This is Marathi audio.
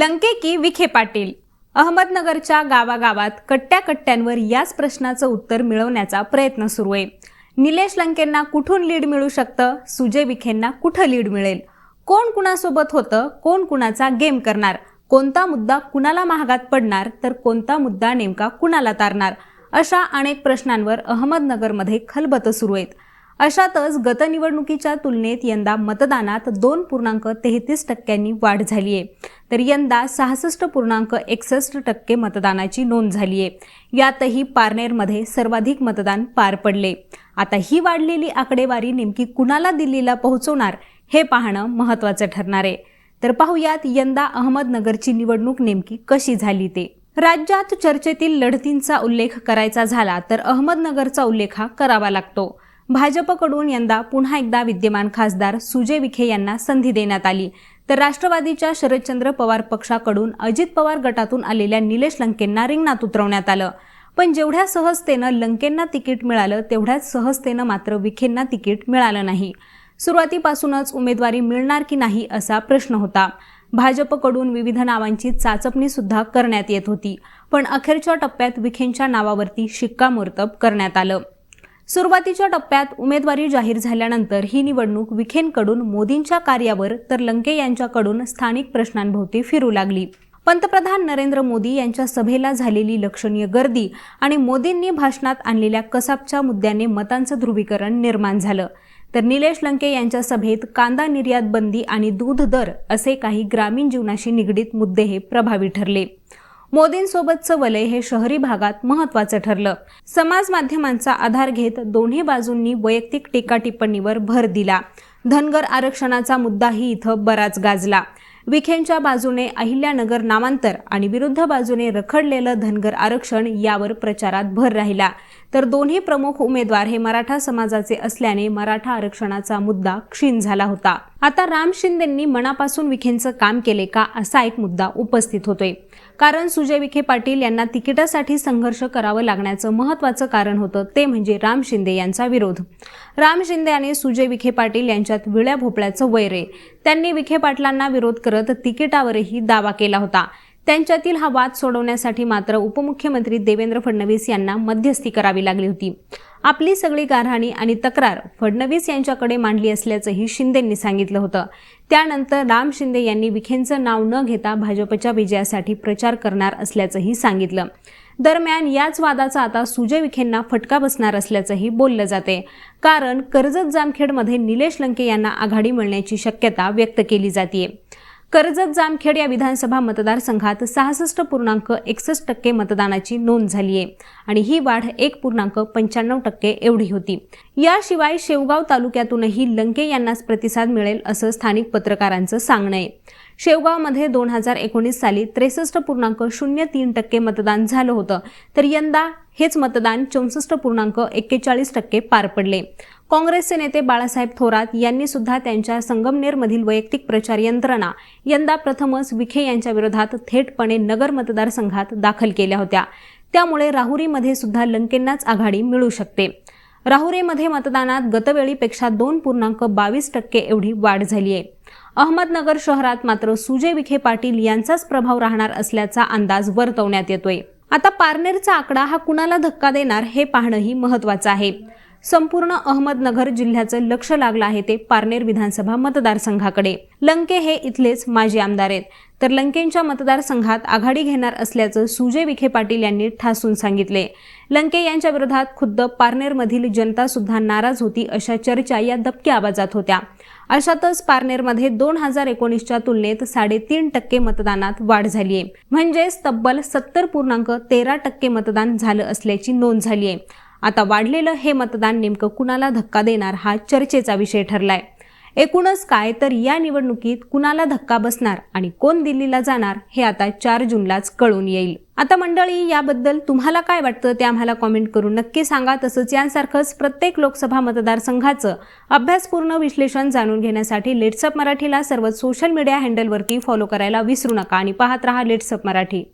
लंके की विखे पाटील अहमदनगरच्या गावागावात कट्ट्या कट्ट्यांवर याच प्रश्नाचं उत्तर मिळवण्याचा प्रयत्न सुरू आहे. निलेश लंकेंना कुठून लीड मिळू शकतं? सुजय विखेंना कुठं लीड मिळेल? कोण कुणासोबत होतं? कोण कुणाचा गेम करणार? कोणता मुद्दा कुणाला महागात पडणार? तर कोणता मुद्दा नेमका कुणाला तारणार? अशा अनेक प्रश्नांवर अहमदनगरमध्ये खलबत सुरू आहेत. अशातच गतनिवडणुकीच्या तुलनेत यंदा मतदानात दोन पूर्णांक तेहतीस टक्क्यांनी वाढ झाली आहे. तर यंदा सहासष्ट पूर्णांक एकसष्ट टक्के मतदानाची नोंद झाली आहे. यातही पारनेरमध्ये सर्वाधिक मतदान पार पडले. आता ही वाढलेली आकडेवारी नेमकी कुणाला दिल्लीला पोहोचवणार हे पाहणं महत्त्वाचं ठरणार आहे. तर पाहूयात यंदा अहमदनगरची निवडणूक नेमकी कशी झाली ते. राज्यात चर्चेतील लढतींचा उल्लेख करायचा झाला तर अहमदनगरचा उल्लेख हा करावा लागतो. भाजपकडून यंदा पुन्हा एकदा विद्यमान खासदार सुजय विखे यांना संधी देण्यात आली. तर राष्ट्रवादीच्या शरदचंद्र पवार पक्षाकडून अजित पवार गटातून आलेल्या निलेश लंकेंना रिंगणात उतरवण्यात आलं. पण जेवढ्या सहजतेनं लंकेंना तिकीट मिळालं तेवढ्याच सहजतेनं मात्र विखेंना तिकीट मिळालं नाही. सुरुवातीपासूनच उमेदवारी मिळणार की नाही असा प्रश्न होता. भाजपकडून विविध नावांची चाचपणी सुद्धा करण्यात येत होती. पण अखेरच्या टप्प्यात विखेंच्या नावावरती शिक्कामोर्तब करण्यात आलं. सुरुवातीच्या टप्प्यात उमेदवारी जाहीर झाल्यानंतर ही निवडणूक विखेंकडून मोदींच्या कार्यावर तर लंके यांच्याकडून स्थानिक प्रश्नांभोवती फिरू लागली. पंतप्रधान नरेंद्र मोदी यांच्या सभेला झालेली लक्षणीय गर्दी आणि मोदींनी भाषणात आणलेल्या कसाबच्या मुद्द्याने मतांचं ध्रुवीकरण निर्माण झालं. तर निलेश लंके यांच्या सभेत कांदा निर्यात बंदी आणि दूध दर असे काही ग्रामीण जीवनाशी निगडीत मुद्दे हे प्रभावी ठरले. मोदींसोबतचं वलय हे शहरी भागात महत्वाचं ठरलं. समाज माध्यमांचा आधार घेत दोन्ही बाजूंनी वैयक्तिक टीका टिप्पणीवर भर दिला. धनगर आरक्षणाचा मुद्दाही इथं बराच गाजला. विखेंच्या बाजूने अहिल्यानगर नामांतर आणि विरुद्ध बाजूने रखडलेलं धनगर आरक्षण यावर प्रचारात भर राहिला. तर दोन्ही प्रमुख उमेदवार हे मराठा समाजाचे असल्याने मराठा आरक्षणाचा मुद्दा क्षीण झाला होता. आता राम शिंदेंनी मनापासून विखेंचं काम केले का असा एक मुद्दा उपस्थित होतोय. कारण सुजय विखे पाटील यांना तिकिटासाठी संघर्ष करावं लागण्याचं महत्वाचं कारण होतं ते म्हणजे राम शिंदे यांचा विरोध. राम शिंदे आणि सुजय विखे पाटील यांच्यात विळ्या भोपळ्याचं वैर आहे. त्यांनी विखे पाटलांना विरोध करत तिकिटावरही दावा केला होता. त्यांच्यातील हा वाद सोडवण्यासाठी मात्र उपमुख्यमंत्री देवेंद्र फडणवीस यांना मध्यस्थी करावी लागली होती. आपली सगळी गारहाणी आणि तक्रार फडणवीस यांच्याकडे मांडली असल्याचंही शिंदेंनी सांगितलं होतं. त्यानंतर राम शिंदे यांनी विखेंचं नाव न घेता भाजपच्या विजयासाठी प्रचार करणार असल्याचंही सांगितलं. दरम्यान याच वादाचा आता सुजय विखेंना फटका बसणार असल्याचंही बोललं जाते. कारण कर्जत जामखेडमध्ये निलेश लंके यांना आघाडी मिळण्याची शक्यता व्यक्त केली जाते कर्जत जामखेड या विधानसभा मतदारसंघात सहासष्ट पूर्णांक एकसष्ट टक्के मतदानाची नोंद झाली आहे. आणि ही वाढ एक पूर्णांक पंच्याण्णव टक्के एवढी होती. याशिवाय शेवगाव तालुक्यातूनही लंके यांनाच प्रतिसाद मिळेल असं स्थानिक पत्रकारांचं सांगणं आहे. शेवगावमध्ये दोन हजार एकोणीस साली त्रेसष्ट पूर्णांक शून्य तीन टक्के मतदान झालं होतं. तर यंदा हेच मतदान चौसष्ट पूर्णांक एक्केचाळीस टक्के पार पडले. काँग्रेसचे नेते बाळासाहेब थोरात यांनी सुद्धा त्यांच्या संगमनेरमधील वैयक्तिक प्रचार यंत्रणा यंदा प्रथमच विखे यांच्या विरोधात थेटपणे नगर मतदारसंघात दाखल केल्या होत्या. त्यामुळे राहुरीमध्ये सुद्धा लंकेंनाच आघाडी मिळू शकते. राहुरीमध्ये मतदानात गतवेळीपेक्षा दोन पूर्णांक बावीस टक्के एवढी वाढ झाली आहे अहमदनगर शहरात मात्र सुजय विखे पाटील यांचाच प्रभाव राहणार असल्याचा अंदाज वर्तवण्यात येतोय. आता पारनेरचा आकडा हा कुणाला धक्का देणार हे पाहणंही महत्वाचं आहे. संपूर्ण अहमदनगर जिल्ह्याचं लक्ष लागलं आहे ते पारनेर विधानसभा मतदारसंघाकडे. लंके हे इथलेच माजी आमदार आहेत. तर लंकेंच्या मतदारसंघात आघाडी घेणार असल्याचं सुजय विखे पाटील यांनी ठासून सांगितले. लंके यांच्या विरोधात खुद्द पारनेरमधील जनता सुद्धा नाराज होती अशा चर्चा या दबक्या आवाजात होत्या. अशातच पारनेरमध्ये दोन हजार एकोणीसच्या तुलनेत साडेतीन टक्के मतदानात वाढ झाली आहे. म्हणजेच तब्बल सत्तर पूर्णांक तेरा टक्के मतदान झालं असल्याची नोंद झाली आहे. आता वाढलेलं हे मतदान नेमकं कुणाला धक्का देणार हा चर्चेचा विषय ठरलाय. एकूणच काय तर या निवडणुकीत कुणाला धक्का बसणार आणि कोण दिल्लीला जाणार हे आता चार जूनलाच कळून येईल. आता मंडळी याबद्दल तुम्हाला काय वाटतं ते आम्हाला कॉमेंट करून नक्की सांगा. तसंच यांसारखंच प्रत्येक लोकसभा मतदारसंघाचं अभ्यासपूर्ण विश्लेषण जाणून घेण्यासाठी लेट्सअप मराठीला सर्व सोशल मीडिया हँडलवरती फॉलो करायला विसरू नका आणि पाहत रहा लेट्सअप मराठी.